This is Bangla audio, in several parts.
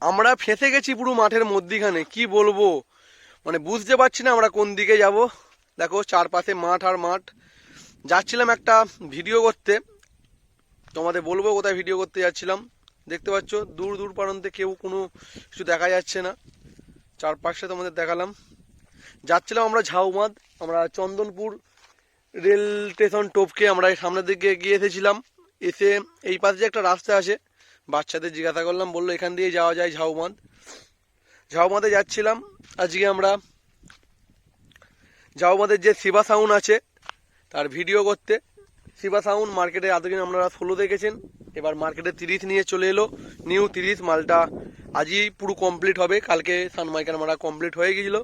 আমরা ফেঁসে গেছি পুরো মাঠের মধ্যিখানে, কি বলব? মানে বুঝতে পারছি না আমরা কোন দিকে যাব। দেখো, চারপাশে মাঠ আর মাঠ। যাচ্ছিলাম একটা ভিডিও করতে। তোমাদের বলব কোথায় ভিডিও করতে যাচ্ছিলাম। দেখতে পাচ্ছ, দূর দূর প্রান্তে কেউ কোনো কিছু দেখা যাচ্ছে না। চারপাশে তোমাদের দেখালাম। যাচ্ছিলাম আমরা ঝাউমাদ, আমরা চন্দনপুর রেল স্টেশন টপকে আমরা সামনের দিকে এগিয়ে এসেছিলাম। এসে এই পাশে একটা রাস্তা আছে বাচ্চাদের জিজ্ঞাসা করলাম, বলল, এখান দিয়ে যাওয়া যায় ঝাউমাদ ঝাউমাদে যাচ্ছিলাম। আজকে আমরা ঝাউমাদের যে শিবা সাউন্ড আছে, তার ভিডিও করতে। শিবা সাউন্ড মার্কেটে এতদিন আপনারা ষোলো দেখেছেন। এবার মার্কেটে তিরিশ নিয়ে চলে এলো। নিউ তিরিশ মালটা আজই পুরো কমপ্লিট হবে। কালকে সানমাইকার মারা কমপ্লিট হয়ে গিয়েছিল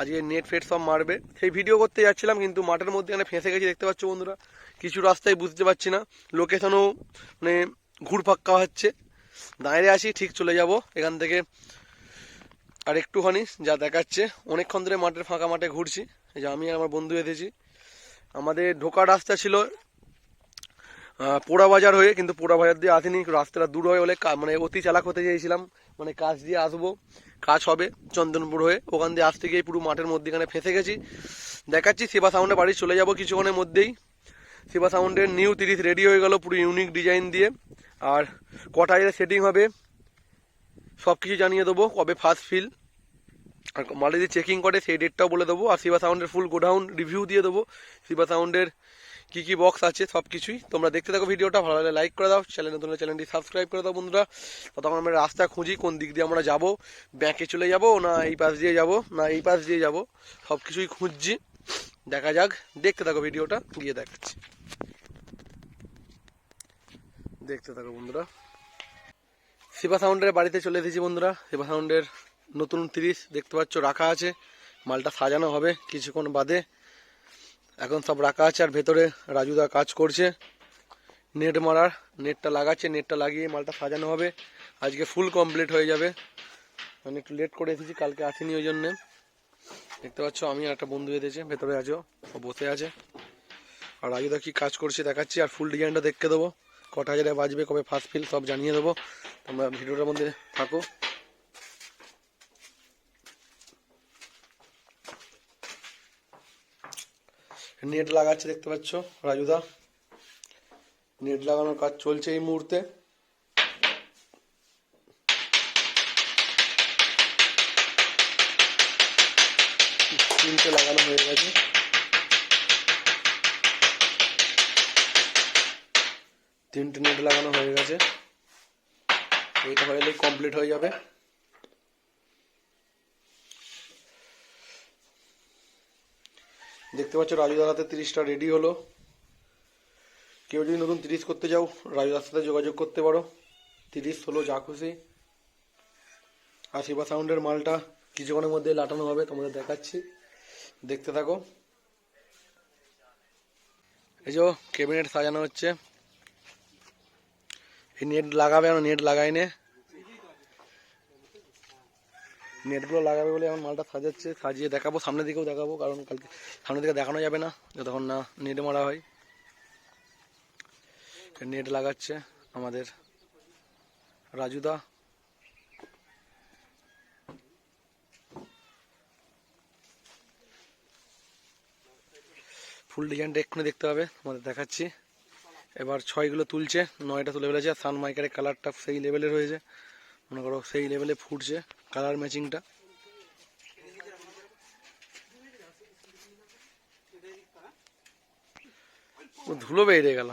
আজকে নেট ফেট সব মারবে। সেই ভিডিও করতে যাচ্ছিলাম, কিন্তু মাঠের মধ্যে এখানে ফেঁসে গেছি, দেখতে পাচ্ছ বন্ধুরা। কিছু রাস্তায় বুঝতে পারছি না। লোকেশনও মানে ঘুরপাক্কা হচ্ছে। দাঁড়িয়ে আসি ঠিক চলে যাব। এখান থেকে আর একটুখানি যা দেখাচ্ছে। অনেকক্ষণ ধরে মাঠের ফাঁকা মাঠে ঘুরছি। এই যে আমি আর আমার বন্ধু এসেছি। আমাদের ঢোকার রাস্তা ছিল পোড়া বাজার হয়ে, কিন্তু পোড়া বাজার দিয়ে আসিনি। রাস্তাটা দূর হয়ে বলে মানে অতি চালাক হতে চেয়েছিলাম। মানে কাজ দিয়ে আসব, কাজ হবে চন্দনপুর হয়ে। ওখান দিয়ে আসতে গিয়ে পুরো মাঠের মধ্যেখানে ফেঁসে গেছি। দেখাচ্ছি, সেবা সাউন্ডে বাড়ি চলে যাব কিছুক্ষণের মধ্যেই। সেবা সাউন্ডের নিউ তিরিশ রেডি হয়ে গেল, পুরো ইউনিক ডিজাইন দিয়ে। আর কটায় সেটিং হবে সব কিছু জানিয়ে দেবো কবে ফার্স্ট ফিল আর মালে যদি চেকিং করে, সেই ডেটটাও বলে দেবো। আর শিবা সাউন্ডের ফুল গোডাউন রিভিউ দিয়ে দেবো। শিবা সাউন্ডের কি কি বক্স আছে সব কিছুই তোমরা দেখতে থাকো ভিডিওটা, ভালো লাগলে লাইক করে দাও। চ্যানেল নতুন চ্যানেলটি সাবস্ক্রাইব করে দাও বন্ধুরা। তখন আমরা রাস্তা খুঁজি, কোন দিক দিয়ে আমরা যাব। ব্যাংকে চলে যাব না এই পাশ দিয়ে যাব, না এই পাশ দিয়ে যাব। সব কিছুই খুঁজছি। দেখা যাক, দেখতে থাকো ভিডিওটা, গিয়ে দেখাচ্ছি। দেখতে থাকো বন্ধুরা। শিবা সাউন্ডের বাড়িতে চলে এসেছি বন্ধুরা। শিবা সাউন্ডের নতুন তিরিশ দেখতে পাচ্ছ, রাখা আছে। মালটা সাজানো হবে কিছুক্ষণ বাদে। এখন সব রাখা আছে আর ভেতরে রাজুদা কাজ করছে। নেট মারার নেটটা লাগাচ্ছে নেটটা লাগিয়ে মালটা সাজানো হবে। আজকে ফুল কমপ্লিট হয়ে যাবে। আমি একটু লেট করে এসেছি, কালকে আসিনি ওই জন্যে। দেখতে পাচ্ছ, আমি একটা বন্ধু এসেছে, ভেতরে আছো বসে আছে। আর রাজুদা কি কাজ করছে দেখাচ্ছি, আর ফুল ডিজাইনটা দেখতে দেবো। কটা হাজারে বাজবে, কবে ফার্স্ট ফিল সব জানিয়ে দেবো। তোমরা ভিডিওটার মধ্যে থাকো। নেট লাগাচ্ছে, দেখতে পাচ্ছ? রাজুদা, নেট লাগানোর কাজ চলছে এই মুহূর্তে। লাগানো হয়ে গেছে। তিনটে নেট লাগানো হয়ে গেছে। এইটা হয়ে গেলেই কমপ্লিট হয়ে যাবে। দেখতে পাচ্ছ রাজুদার হাতে তিরিশটা রেডি হলো। কেউ যদি নতুন তিরিশ করতে যাও, রাজুদার সাথে যোগাযোগ করতে পারো। তিরিশ হলো যা খুশি। আর শিবা সাউন্ডের মালটা কিছুক্ষণের মধ্যে লাটানো হবে, তোমাদের দেখাচ্ছি। দেখতে থাকো। এই যে ক্যাবিনেট সাজানো হচ্ছে। নেট লাগাবে এখন, নেট লাগাইনে নেটগুলো লাগাবে বলে এখন মালটা সাজাচ্ছে, সাজিয়ে দেখাবো, সামনের দিকেও দেখাবো, কারণ কালকে সামনের দিকে দেখানো যাবে না যতক্ষণ না নেট মারা হয়। নেট লাগাচ্ছে আমাদের রাজুদা। ফুল ডিজাইনটা এক্ষুনি দেখতে হবে আমাদের দেখাচ্ছি। এবার ছয়গুলো তুলছে, নয়টা তুলে ফেলেছে, আর সান মাইকারের কালারটা সেই লেভেলের হয়েছে। মনে করো সেই লেভেলে ফুটছে কালার ম্যাচিংটা ধুলো বেরিয়ে গেল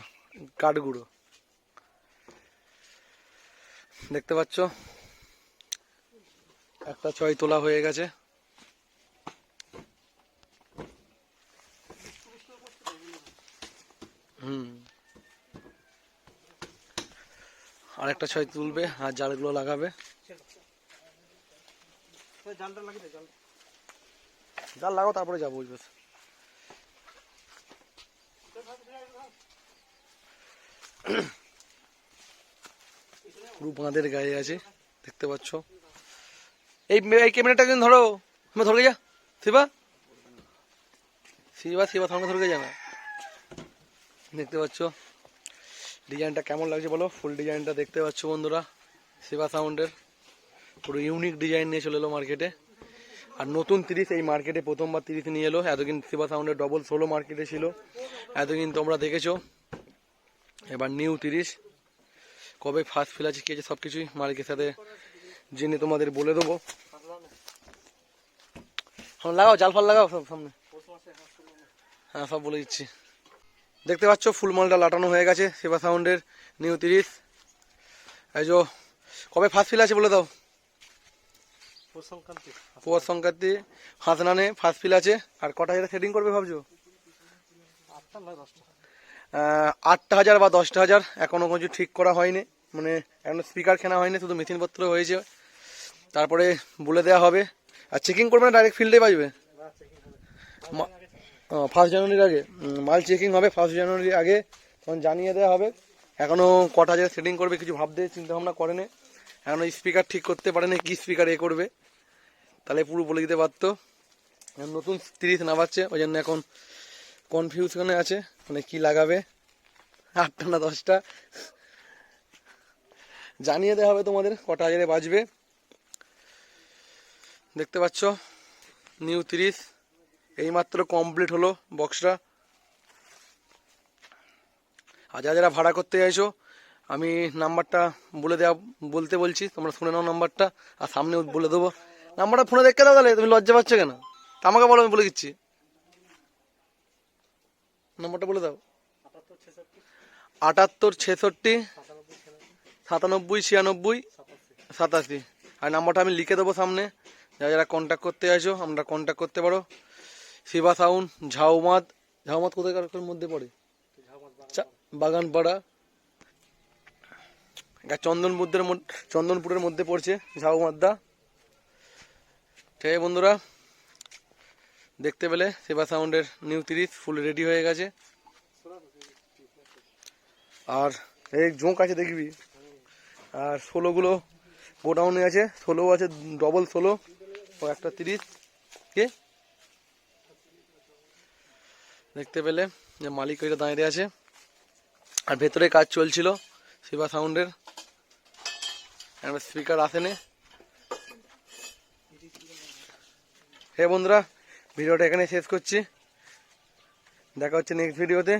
কাঠগুঁড়ো দেখতে পাচ্ছ, একটা ছয় তোলা হয়ে গেছে। হুম। আরেকটা ছয় তুলবে আর জালগুলো লাগাবে। জাল। লাগাও তারপরে যাব বুঝবে পুরো বাঁধের গায়ে আছে দেখতে পাচ্ছ। এই এই ক্যামেরাটা কিন্তু ধরো আমি ধরে যা শিবা। শিবা শিবা ধরে যা না দেখতে পাচ্ছ? ডিজাইনটা কেমন লাগছে বলো? ফুল ডিজাইনটা দেখতে পাচ্ছ বন্ধুরা। সেবা সাউন্ডের পুরো ইউনিক ডিজাইন নিয়ে চলে এলো মার্কেটে আর নতুন তিরিশ, এই মার্কেটে প্রথমবার তিরিশ নিয়ে এলো। এতদিন সেবা সাউন্ডের ডবল ষোলো মার্কেটে ছিল। এতদিন তোমরা দেখেছ। এবার নিউ তিরিশ। কবে ফার্স্ট ফিল আছে কি আছে সব কিছুই মালিকের সাথে জেনে তোমাদের বলে দেবো। হ্যাঁ লাগাও, জাল ফাল লাগাও সব সামনে। হ্যাঁ সব বলে দিচ্ছি। দেখতে পাচ্ছ ফুল মালটা লাটানো হয়ে গেছে সেবা সাউন্ডের নিউ তিরিশ এই যে কবে ফার্স্ট ফিল আছে বলে দাও? পৌষ সংক্রান্তি। হাসনানে ফার্স্ট ফিল আছে। আর কটা হাজার সেটিং করবে ভাবছ? আটটা হাজার বা দশটা হাজার এখনও কিছু ঠিক করা হয়নি। মানে এখনও স্পিকার কেনা হয়নি শুধু মেশিনপত্র হয়েছে। তারপরে বলে দেওয়া হবে। আর চেকিং করবে না ডাইরেক্ট ফিল্ডে বাজবে? ফার্স্ট জানুয়ারির আগে। মাল চেকিং হবে ফার্স্ট জানুয়ারির আগে, তখন জানিয়ে দেওয়া হবে। এখনও কটা হাজার সেটিং করবে কিছু ভাবতে চিন্তা ভাবনা করেনি। এখনও স্পিকার ঠিক করতে পারেনি, কি স্পিকার এ করবে। তাহলে পুরো বলে দিতে পারতো নতুন তিরিশ নামাচ্ছে, ওই জন্য এখন কনফিউশনে আছে মানে কি লাগাবে। আটটা না দশটা। জানিয়ে দেওয়া হবে তোমাদের কটা হাজারে বাজবে। দেখতে পাচ্ছ নিউ তিরিশ। এইমাত্র কমপ্লিট হলো বক্সটা আর যা যারা ভাড়া করতে চাইছো, আমি নাম্বারটা বলে দেওয়া বলতে বলছি, তোমরা শুনে নাও নাম্বারটা, আর সামনে বলে দেবো। নাম্বারটা ফোনে দেখে দাও তাহলে, তুমি লজ্জা পাচ্ছ কেন? আমাকে বলো, আমি বলে দিচ্ছি। নাম্বারটা বলে দাও। আটাত্তর ছেষট্টি, সাতানব্বই ছিয়ানব্বই, সাতাশি। আর নাম্বারটা আমি লিখে দেবো সামনে। যারা যারা কন্ট্যাক্ট করতে চাইছো, আমরা কন্ট্যাক্ট করতে পারো। শিবা সাউন্ড ঝাউমাদ ঝাউমাদ কোথাকার মধ্যে পড়ে? বাগানপাড়া। এটা চন্দনপুরের মধ্যে চন্দনপুরের মধ্যে পড়ছে ঝাউমাদ্দা ঠিক আছে বন্ধুরা, দেখতে পেলে সেবা সাউন্ডের নিউ তিরিশ, ফুল রেডি হয়ে গেছে। আর এই জোঁক আছে দেখবি। আর ষোলোগুলো গোডাউনে আছে, ষোলো আছে ডবল ষোলো। ও একটা তিরিশ। কে? দেখতে পেলে যে মালিক ওইটা দাঁড়িয়ে আছে। আর ভেতরে কাজ চলছিল, শিবা সাউন্ডের। একটা স্পিকার আসেনি। হে বন্ধুরা, ভিডিওটা এখানে শেষ করছি। দেখা হচ্ছে নেক্সট ভিডিওতে